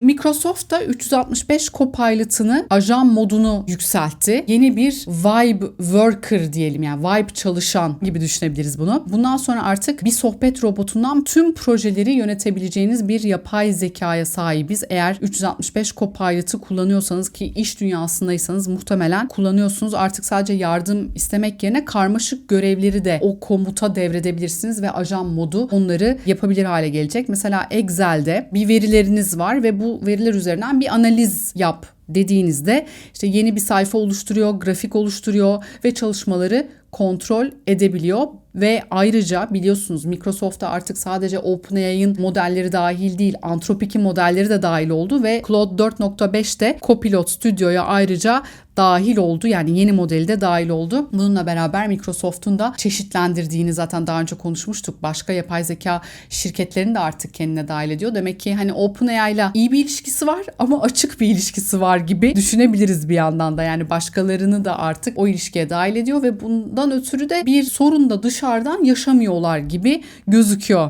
Microsoft da 365 Copilot'ını ajan modunu yükseltti. Yeni bir Vibe Worker diyelim yani Vibe çalışan gibi düşünebiliriz bunu. Bundan sonra artık bir sohbet robotundan tüm projeleri yönetebileceğiniz bir yapay zekaya sahibiz. Eğer 365 Copilot'ı kullanıyorsanız ki iş dünyasındaysanız muhtemelen kullanıyorsunuz. Artık sadece yardım istemek yerine karmaşık görevleri de o komuta devredebilirsiniz ve ajan modu onları yapabilir hale gelecek. Mesela Excel'de bir verileriniz var ve bu veriler üzerinden bir analiz yap dediğinizde işte yeni bir sayfa oluşturuyor, grafik oluşturuyor ve çalışmaları kontrol edebiliyor. Ve ayrıca biliyorsunuz Microsoft'ta artık sadece OpenAI'ın modelleri dahil değil, Anthropic'in modelleri de dahil oldu ve Claude 4.5'te Copilot Studio'ya ayrıca dahil oldu. Yani yeni modeli de dahil oldu. Bununla beraber Microsoft'un da çeşitlendirdiğini zaten daha önce konuşmuştuk. Başka yapay zeka şirketlerini de artık kendine dahil ediyor. Demek ki hani OpenAI ile iyi bir ilişkisi var ama açık bir ilişkisi var gibi düşünebiliriz bir yandan da. Yani başkalarını da artık o ilişkiye dahil ediyor ve bundan ötürü de bir sorun da dışarıdan yaşamıyorlar gibi gözüküyor.